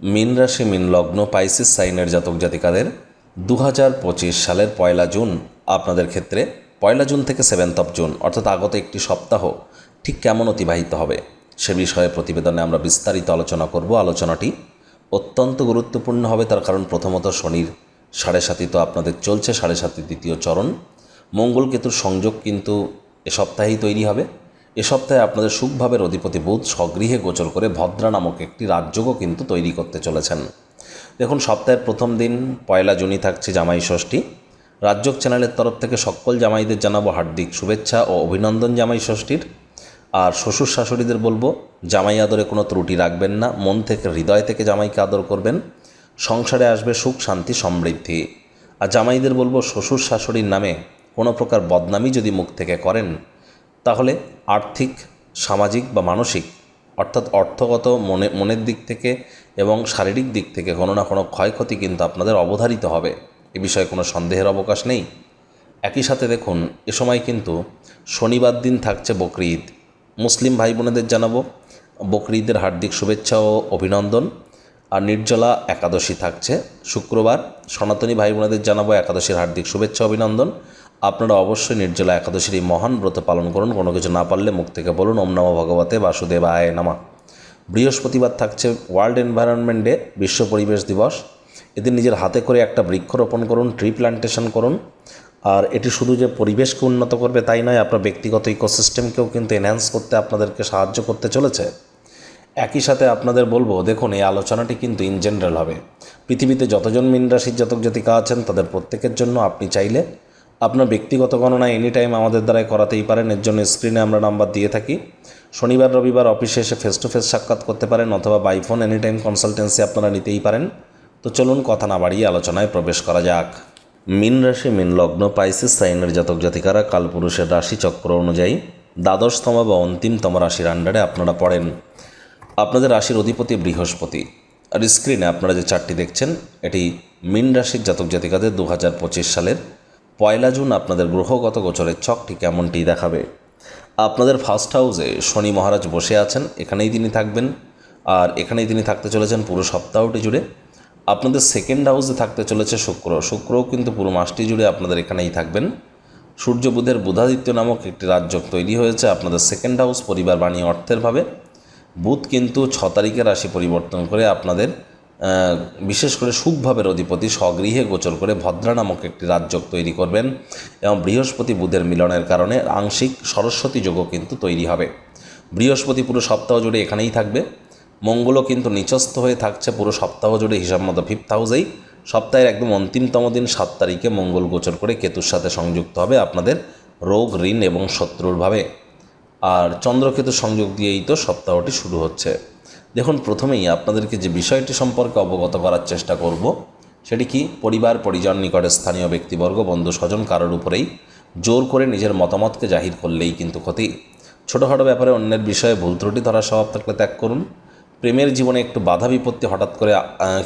মিন রাশি, মিন লগ্ন, পাইসিস সাইনের জাতক জাতিকাদের দু হাজার পঁচিশ সালের পয়লা জুন, আপনাদের ক্ষেত্রে পয়লা জুন থেকে সেভেন্থ অফ জুন অর্থাৎ আগত একটি সপ্তাহ ঠিক কেমন অতিবাহিত হবে? সে বিষয়ে প্রতিবেদনে আমরা বিস্তারিত আলোচনা করব। আলোচনাটি অত্যন্ত গুরুত্বপূর্ণ হবে, তার কারণ প্রথমত শনির সাড়ে সাতি তো আপনাদের চলছে, সাড়ে সাতি দ্বিতীয় চরণ। মঙ্গল কেতুর সংযোগ কিন্তু এ সপ্তাহেই তৈরি হবে। এ সপ্তাহে আপনাদের সুখভাবের অধিপতি বুধ স্বগৃহে গোচর করে ভদ্রা নামক একটি রাজযোগও কিন্তু তৈরি করতে চলেছেন। দেখুন, সপ্তাহের প্রথম দিন পয়লা জুনই থাকছে জামাই ষষ্ঠী। রাজযোগ চ্যানেলের তরফ থেকে সকল জামাইদের জানাব হার্দিক শুভেচ্ছা ও অভিনন্দন জামাই ষষ্ঠীর। আর শ্বশুর শাশুড়িদের বলব, জামাই আদরে কোনো ত্রুটি রাখবেন না, মন থেকে, হৃদয় থেকে জামাইকে আদর করবেন। সংসারে আসবে সুখ, শান্তি, সমৃদ্ধি। আর জামাইদের বলব, শ্বশুর শাশুড়ির নামে কোনো প্রকার বদনামি যদি মুখ থেকে করেন তাহলে আর্থিক, সামাজিক বা মানসিক, অর্থাৎ অর্থগত মনে, মনের দিক থেকে এবং শারীরিক দিক থেকে কোনো না কোনো ক্ষয়ক্ষতি কিন্তু আপনাদের অবধারিত হবে। এ বিষয়ে কোনো সন্দেহের অবকাশ নেই। একই সাথে দেখুন, এ সময় কিন্তু শনিবার দিন থাকছে বকরি ঈদ মুসলিম ভাই বোনেদের জানাব বকরি ঈদের হার্দিক শুভেচ্ছা ও অভিনন্দন। আর নির্জলা একাদশী থাকছে শুক্রবার। সনাতনী ভাই বোনেদের জানাব একাদশীর হার্দিক শুভেচ্ছা, অভিনন্দন। আপনারা অবশ্যই নির্জলা একাদশীর এই মহান ব্রত পালন করুন। কোনো কিছু না পারলে মুখ থেকে বলুন, ওম নম ভগবতে বাসুদেব আয় নামা। বৃহস্পতিবার থাকছে ওয়ার্ল্ড এনভায়রনমেন্ট ডে, বিশ্ব পরিবেশ দিবস। এদিন নিজের হাতে করে একটা বৃক্ষরোপণ করুন, ট্রি প্ল্যান্টেশন করুন। আর এটি শুধু যে পরিবেশকে উন্নত করবে তাই নয়, আপনার ব্যক্তিগত ইকোসিস্টেমকেও কিন্তু এনহ্যান্স করতে আপনাদেরকে সাহায্য করতে চলেছে। একই সাথে আপনাদের বলব, দেখুন, এই আলোচনাটি কিন্তু ইন জেনারেল হবে। পৃথিবীতে যতজন মিন রাশির জাতক জাতিকা আছেন, তাদের প্রত্যেকের জন্য আপনি চাইলে আপনার ব্যক্তিগত গণনা এনি টাইম আমাদের দ্বারাই করাতেই পারেন। এর জন্য স্ক্রিনে আমরা নাম্বার দিয়ে থাকি। শনিবার, রবিবার অফিসে এসে ফেস টু ফেস সাক্ষাৎ করতে পারেন অথবা by phone any time consultancy আপনারা নিতেই পারেন। তো চলুন কথা না বাড়িয়ে আলোচনায় প্রবেশ করা যাক। মিন রাশি, মিন লগ্ন পাইসিস সাইনের জাতক জাতিকারা কালপুরুষের রাশি চক্র অনুযায়ী দ্বাদশতম বা অন্তিমতম রাশির আন্ডারে আপনারা পড়েন। আপনাদের রাশির অধিপতি বৃহস্পতি। আর স্ক্রিনে আপনারা যে চারটি দেখছেন, এটি মিন রাশির জাতক জাতিকাদের দু হাজার পঁচিশ সালের পয়লা জুন আপনাদের গ্রহগত গোচরের ছকটি কেমনটি দেখাবে? আপনাদের ফার্স্ট হাউসে শনি মহারাজ বসে আছেন, এখানেই তিনি থাকবেন। আর এখানেই তিনি থাকতে চলেছেন পুরো সপ্তাহটি জুড়ে। আপনাদের সেকেন্ড হাউসে থাকতে চলেছে শুক্র। শুক্রও কিন্তু পুরো মাসটি জুড়ে আপনাদের এখানেই থাকবেন। সূর্য বুধের বুধাদিত্য নামক একটি রাজ্যক তৈরি হয়েছে আপনাদের সেকেন্ড হাউস পরিবার বাণী অর্থের ভাবে। বুধ কিন্তু ছ তারিখে রাশি পরিবর্তন করে আপনাদের বিশেষ করে সুখভাবের অধিপতি স্বগৃহে গোচর করে ভদ্রা নামক একটি রাজ্যক তৈরি করবেন এবং বৃহস্পতি বুধের মিলনের কারণে আংশিক সরস্বতী যোগও কিন্তু তৈরি হবে। বৃহস্পতি পুরো সপ্তাহ জুড়ে এখানেই থাকবে। মঙ্গলও কিন্তু নিচস্থ হয়ে থাকছে পুরো সপ্তাহ জুড়ে হিসাব মতো ফিফথ হাউসেই সপ্তাহের একদম অন্তিমতম দিন, সাত তারিখে মঙ্গল গোচর করে কেতুর সাথে সংযুক্ত হবে আপনাদের রোগ, ঋণ এবং শত্রুর ভাবে। আর চন্দ্রকেতু সংযোগ দিয়েই তো সপ্তাহটি শুরু হচ্ছে। দেখুন, প্রথমেই আপনাদেরকে যে বিষয়টি সম্পর্কে অবগত করার চেষ্টা করব, সেটি কি? পরিবার, পরিজন নিকটে স্থানীয় ব্যক্তিবর্গ, বন্ধু, স্বজন কারোর উপরেই জোর করে নিজের মতামতকে জাহির করলেই কিন্তু ক্ষতি। ছোটোখাটো ব্যাপারে অন্যের বিষয়ে ভুল ত্রুটি ধরার স্বভাব থাকলে ত্যাগ করুন। প্রেমের জীবনে একটু বাধা বিপত্তি হঠাৎ করে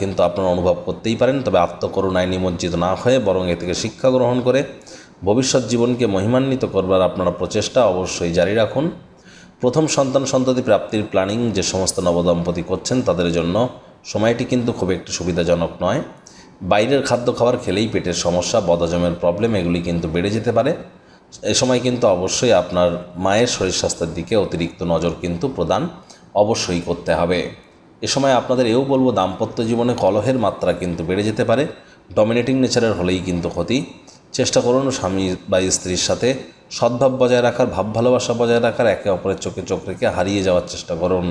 কিন্তু আপনারা অনুভব করতেই পারেন, তবে আত্মকরুণায় নিমজ্জিত না হয়ে বরং এ থেকে শিক্ষা গ্রহণ করে ভবিষ্যৎ জীবনকে মহিমান্বিত করবার আপনারা প্রচেষ্টা অবশ্যই জারি রাখুন। প্রথম সন্তান সন্ততি প্রাপ্তির প্ল্যানিং যে সমস্ত নবদম্পতি করছেন তাদের জন্য সময়টি কিন্তু খুব একটি সুবিধাজনক নয়। বাইরের খাদ্য খাবার খেলেই পেটের সমস্যা, বদহজমের প্রবলেম এগুলি কিন্তু বেড়ে যেতে পারে। এ সময় কিন্তু অবশ্যই আপনার মায়ের শরীর স্বাস্থ্যের দিকে অতিরিক্ত নজর কিন্তু প্রদান অবশ্যই করতে হবে। এ সময় আপনাদের এও বলব, দাম্পত্য জীবনে কলহের মাত্রা কিন্তু বেড়ে যেতে পারে। ডমিনেটিং নেচারের হলেই কিন্তু ক্ষতি। চেষ্টা করুন স্বামী বা স্ত্রীর সাথে সদ্ভাব বজায় রাখার ভাব ভালোবাসা বজায় রাখার, একে অপরের চোখে চোখ রেখে হারিয়ে যাওয়ার চেষ্টা করুন।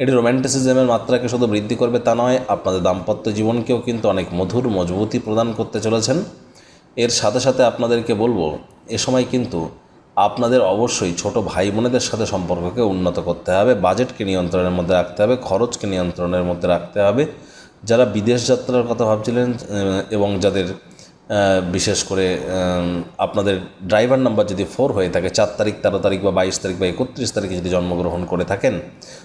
এটি রোম্যান্টিসিজমের মাত্রাকে শুধু বৃদ্ধি করবে তা নয়, আপনাদের দাম্পত্য জীবনকেও কিন্তু অনেক মধুর মজবুতি প্রদান করতে চলেছেন। এর সাথে সাথে আপনাদেরকে বলব, এ সময় কিন্তু আপনাদের অবশ্যই ছোট ভাই বোনেদের সাথে সম্পর্ককে উন্নত করতে হবে, বাজেটকে নিয়ন্ত্রণের মধ্যে রাখতে হবে, খরচকে নিয়ন্ত্রণের মধ্যে রাখতে হবে। যারা বিদেশ যাত্রার কথা ভাবছিলেন এবং যাদের বিশেষ করে আপনাদের ড্রাইভার নাম্বার যদি ফোর হয়ে থাকে, চার তারিখ, তেরো তারিখ বা বাইশ তারিখ বা একত্রিশ তারিখে যদি জন্মগ্রহণ করে থাকেন,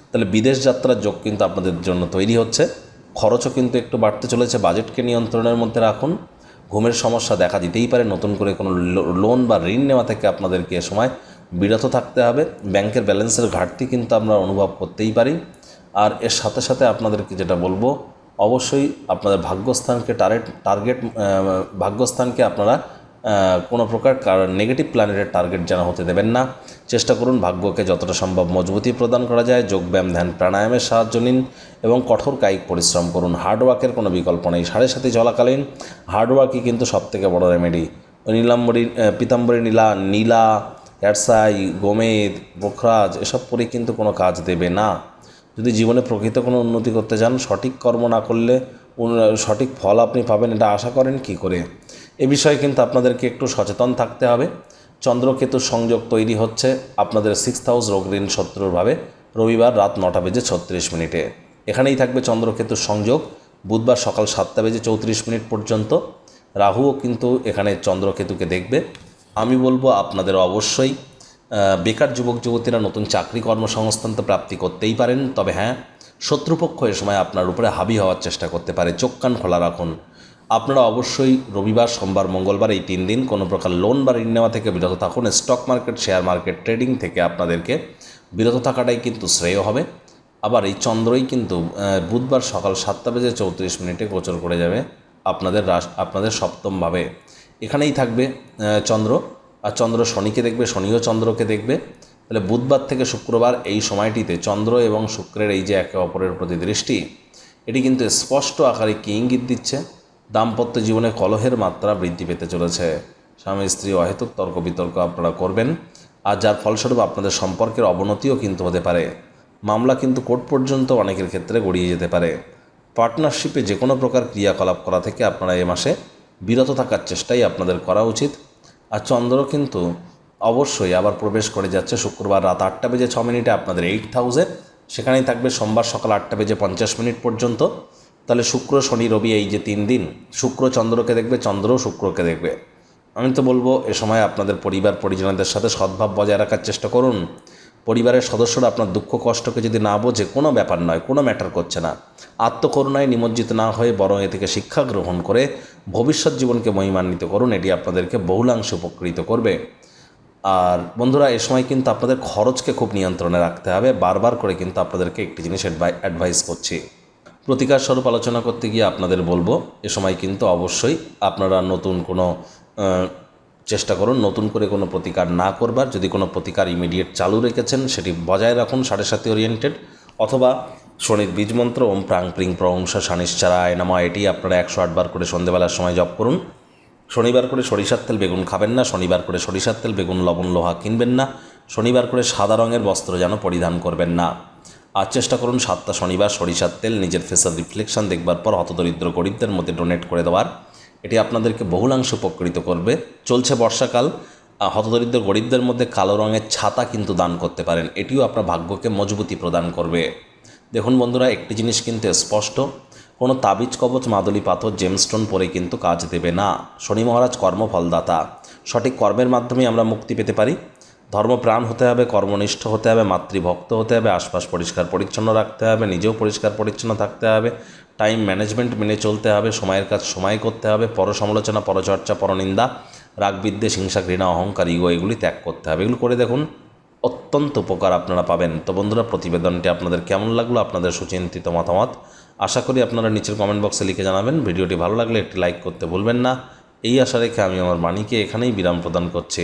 তাহলে বিদেশ যাত্রার যোগ কিন্তু আপনাদের জন্য তৈরি হচ্ছে। খরচও কিন্তু একটু বাড়তে চলেছে, বাজেটকে নিয়ন্ত্রণের মধ্যে রাখুন। ঘুমের সমস্যা দেখা দিতেই পারে, নতুন করে কোনো লোন বা ঋণ নেওয়া থেকে আপনাদেরকে এ সময় বিরত থাকতে হবে। ব্যাংকের ব্যালেন্সের ঘাটতি কিন্তু আমরা অনুভব করতেই পারি। আর এর সাথে সাথে আপনাদেরকে যেটা বলব অবশ্যই আপনাদের ভাগ্যস্থানকে টার্গেট টার্গেট ভাগ্যস্থানকে আপনারা কোনো প্রকার নেগেটিভ প্ল্যানেটের টার্গেট যেন হতে দেবেন না। চেষ্টা করুন ভাগ্যকে যতটা সম্ভব মজবুতি প্রদান করা যায় যোগব্যায়াম ধ্যান, প্রাণায়ামের সাহায্য নিন এবং কঠোর কায়িক পরিশ্রম করুন। হার্ডওয়ার্কের কোনো বিকল্প নেই। সাড়ে সাথে চলাকালীন হার্ডওয়ার্কই কিন্তু সবথেকে বড় রেমেডি নীলাম্বরী পীতাম্বরী নীলা নীলা এরসাই গোমেদ, পোখরাজ, এসব পরে কিন্তু কোনো কাজ দেবে না। যদি জীবনে প্রকৃত কোনো উন্নতি করতে চান সঠিক কর্ম না করলে সঠিক ফল আপনি পাবেন, এটা আশা করেন কি করে? এ বিষয়ে কিন্তু আপনাদেরকে একটু সচেতন থাকতে হবে। চন্দ্রকেতু সংযোগ তৈরি হচ্ছে আপনাদের সিক্স হাউস রোগঋণ শত্রুরভাবে রবিবার রাত নটা বেজে ছত্রিশ মিনিটে। এখানেই থাকবে চন্দ্রকেতুর সংযোগ, বুধবার সকাল সাতটা বেজে চৌত্রিশ মিনিট পর্যন্ত। রাহুও কিন্তু এখানে চন্দ্রকেতুকে দেখবে। আমি বলব আপনাদের অবশ্যই বেকার যুবক, যুবতীরা নতুন চাকরি কর্মসংস্থান তো প্রাপ্তি করতেই পারেন। তবে হ্যাঁ শত্রুপক্ষ এ সময় আপনার উপরে হাবি হওয়ার চেষ্টা করতে পারে। চোখ কান খোলা রাখুন। আপনারা অবশ্যই রবিবার, সোমবার, মঙ্গলবার এই তিন দিন কোনো প্রকার লোন বা ঋণ নেওয়া থেকে বিরত থাকুন। Stock market, share market, trading থেকে আপনাদেরকে বিরত থাকাটাই কিন্তু শ্রেয় হবে। আবার এই চন্দ্রই কিন্তু বুধবার সকাল সাতটা বেজে চৌত্রিশ মিনিটে গোচর করে যাবে আপনাদের রাস আপনাদের সপ্তমভাবে এখানেই থাকবে চন্দ্র। আর চন্দ্র শনিকে দেখবে, শনিও চন্দ্রকে দেখবে। তাহলে বুধবার থেকে শুক্রবার এই সময়টিতে চন্দ্র এবং শুক্রের এই যে একে অপরের প্রতি দৃষ্টি, এটি কিন্তু স্পষ্ট আকারে কি ইঙ্গিত দিচ্ছে? দাম্পত্য জীবনে কলহের মাত্রা বৃদ্ধি পেতে চলেছে। স্বামী, স্ত্রী, অহেতুক তর্ক বিতর্ক আপনারা করবেন। আর যার ফলস্বরূপ আপনাদের সম্পর্কের অবনতিও কিন্তু হতে পারে। মামলা কিন্তু কোর্ট পর্যন্ত অনেকের ক্ষেত্রে গড়িয়ে যেতে পারে। পার্টনারশিপে যে কোনো প্রকার ক্রিয়াকলাপ করা থেকে আপনারা এ মাসে বিরত থাকার চেষ্টাই আপনাদের করা উচিত। আর চন্দ্র কিন্তু অবশ্যই আবার প্রবেশ করে যাচ্ছে শুক্রবার রাত আটটা বেজে ছ মিনিটে আপনাদের এইট থাউজেন্ড সেখানেই থাকবে সোমবার সকাল আটটা বেজে পঞ্চাশ মিনিট পর্যন্ত। তাহলে শুক্র, শনি, রবি এই যে তিন দিন, শুক্র, চন্দ্রকে দেখবে চন্দ্র শুক্রকে দেখবে। আমি তো বলব, এ সময় আপনাদের পরিবার, পরিজনদের সাথে সদ্ভাব বজায় রাখার চেষ্টা করুন। পরিবারের সদস্যরা আপনার দুঃখ, কষ্টকে যদি না বোঝে, কোনো ব্যাপার নয়, কোনো ম্যাটার করছে না। আত্মকরুণায় নিমজ্জিত না হয়ে বরং এ থেকে শিক্ষা গ্রহণ করে ভবিষ্যৎ জীবনকে মহিমান্বিত করুন, এটি আপনাদেরকে বহুলাংশে উপকৃত করবে। আর বন্ধুরা, এ সময় কিন্তু আপনাদের খরচকে খুব নিয়ন্ত্রণে রাখতে হবে। বারবার করে কিন্তু আপনাদেরকে একটি জিনিস অ্যাডভাইস করছি। প্রতিকার স্বরূপ আলোচনা করতে গিয়ে আপনাদের বলব, এ সময় কিন্তু অবশ্যই আপনারা নতুন কোনো চেষ্টা করুন নতুন করে কোনো প্রতিকার না করবার। যদি কোনো প্রতিকার ইমিডিয়েট চালু রেখেছেন, সেটি বজায় রাখুন সাড়ে সাথে ওরিয়েন্টেড অথবা শনির বীজ মন্ত্র, ওম প্রাং প্রিং প্রংসা শানিশ্চারা এনামা এটি আপনারা একশো আটবার করে সন্ধেবেলার সময় জপ করুন। শনিবার করে সরিষার তেল বেগুন খাবেন না, শনিবার করে সরিষার তেল বেগুন, লবণ, লোহা কিনবেন না, শনিবার করে সাদা রঙের বস্ত্র যেন পরিধান করবেন না। আর চেষ্টা করুন সাতটা শনিবার সরিষার তেল, নিজের ফেসার রিফ্লেকশন দেখবার পর হতদরিদ্র গরিবদের মধ্যে ডোনেট করে দেওয়ার। এটি আপনাদেরকে বহুলাংশ উপকৃত করবে। চলছে বর্ষাকাল হতদরিদ্র গরিবদের মধ্যে কালো রঙের ছাতা কিন্তু দান করতে পারেন। এটিও আপনার ভাগ্যকে মজবুতি প্রদান করবে। দেখুন বন্ধুরা, একটি জিনিস কিন্তু স্পষ্ট, কোনো তাবিজ কবচ, মাদুলি পাথর জেমস্টোন পরে কিন্তু কাজ দেবে না। শনি মহারাজ কর্মফলদাতা। সঠিক কর্মের মাধ্যমে আমরা মুক্তি পেতে পারি। ধর্মপ্রাণ হতে হবে, কর্মনিষ্ঠ হতে হবে, মাতৃভক্ত হতে হবে, আশপাশ পরিষ্কার পরিচ্ছন্ন রাখতে হবে, নিজেও পরিষ্কার পরিচ্ছন্ন থাকতে হবে। টাইম ম্যানেজমেন্ট মেনে চলতে হবে, সময়ের কাজ সময় করতে হবে পর সমালোচনা পরচর্চা, পরনিন্দা, রাগ বিদ্বেষ, হিংসা, ঘৃণা, অহংকার ইগো এগুলি ত্যাগ করতে হবে। এগুলো করে দেখুন, অত্যন্ত উপকার আপনারা পাবেন। তো বন্ধুরা, প্রতিবেদনটি আপনাদের কেমন লাগল, আপনাদের সুচিন্তিত মতামত, আশা করি আপনারা নিচের কমেন্ট বক্সে লিখে জানাবেন। ভিডিওটি ভালো লাগলে একটি লাইক করতে ভুলবেন না। এই আশা রেখে আমি আমার বাণীকে এখানেই বিরাম প্রদান করছি।